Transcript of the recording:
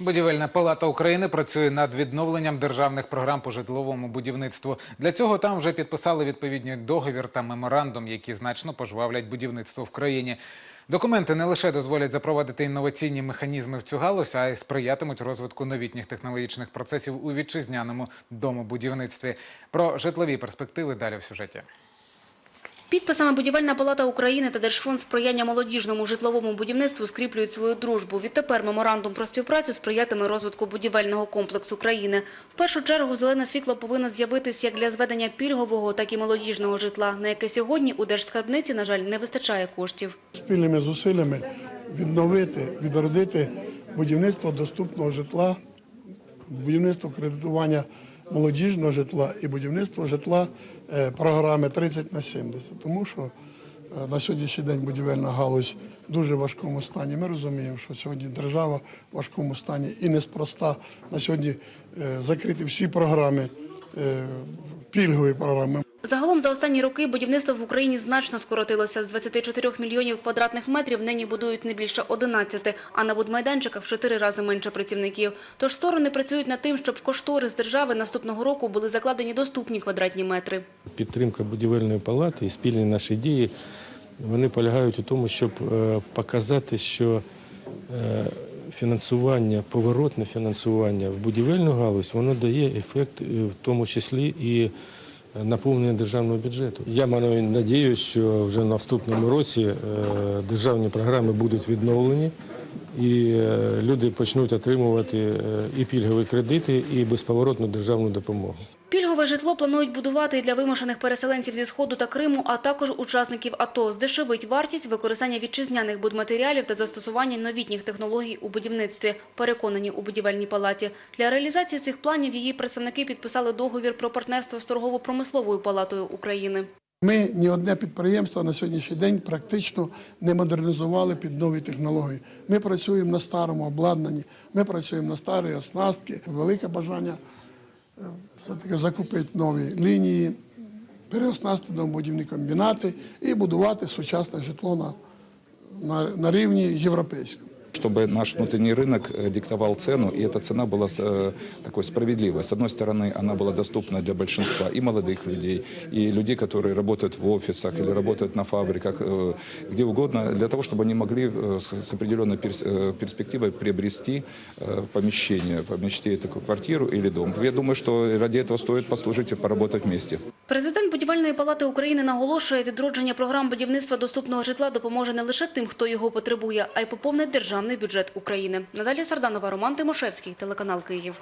Будівельна палата України працює над відновленням державних програм по житловому будівництву. Для цього там вже підписали відповідний договір та меморандум, які значно пожвавлять будівництво в країні. Документи не лише дозволять запровадити інноваційні механізми в цю галузь, а й сприятимуть розвитку новітніх технологічних процесів у вітчизняному домобудівництві. Про житлові перспективи далі в сюжеті. Підписами Будівельна палата України та Держфонд сприяння молодіжному житловому будівництву скріплюють свою дружбу. Відтепер меморандум про співпрацю сприятиме розвитку будівельного комплексу країни. В першу чергу зелене світло повинно з'явитись як для зведення пільгового, так і молодіжного житла, на яке сьогодні у Держскарбниці, на жаль, не вистачає коштів. спільними зусиллями відновити, відродити будівництво доступного житла, будівництво кредитування молодіжного житла і будівництво житла е, програми 30 на 70. Тому що е, на сьогоднішній день будівельна галузь в дуже важкому стані. Ми розуміємо, що сьогодні держава в важкому стані і неспроста на сьогодні е, закриті всі програми, пільгові програми. Загалом за останні роки будівництво в Україні значно скоротилося. З 24 мільйонів квадратних метрів нині будують не більше 11, а на будмайданчиках в 4 рази менше працівників. Тож сторони працюють над тим, щоб в кошторис держави наступного року були закладені доступні квадратні метри. Підтримка будівельної палати і спільні наші дії вони полягають у тому, щоб е, показати, що е, фінансування, поворотне фінансування в будівельну галузь, воно дає ефект, е, в тому числі і наповнення державного бюджету. Я маю надію, що вже в наступному році е, державні програми будуть відновлені. І е, люди почнуть отримувати е, і пільгові кредити, і безповоротну державну допомогу. Пільгове житло планують будувати і для вимушених переселенців зі Сходу та Криму, а також учасників АТО. Здешевить вартість використання вітчизняних будматеріалів та застосування новітніх технологій у будівництві, переконані у будівельній палаті. Для реалізації цих планів її представники підписали договір про партнерство з торгово-промисловою палатою України. Ми ні одне підприємство на сьогоднішній день практично не модернізували під нові технології. Ми працюємо на старому обладнанні, ми працюємо на старій оснастці. Велике бажання е, все-таки закупити нові лінії, переоснастити домобудівні комбінати і будувати сучасне житло на, на, на рівні європейському чтобы наш внутренний рынок э, диктовал цену, и эта цена была э, такой справедливой. С одной стороны, она была доступна для большинства и молодых людей, и людей, которые работают в офисах или работают на фабриках, э, где угодно, для того, чтобы они могли э, с с определенной перс- э, перспективой приобрести э, помещение, помещение такую квартиру или дом. Я думаю, что ради этого стоит послужить и поработать вместе. Президент Будівельної палати України наголошує, відродження програм будівництва доступного житла допоможе не лише тим, хто його потребує, а й поповнить державний бюджет України. Надалі Сарданова, Роман Тимошевський, телеканал Київ.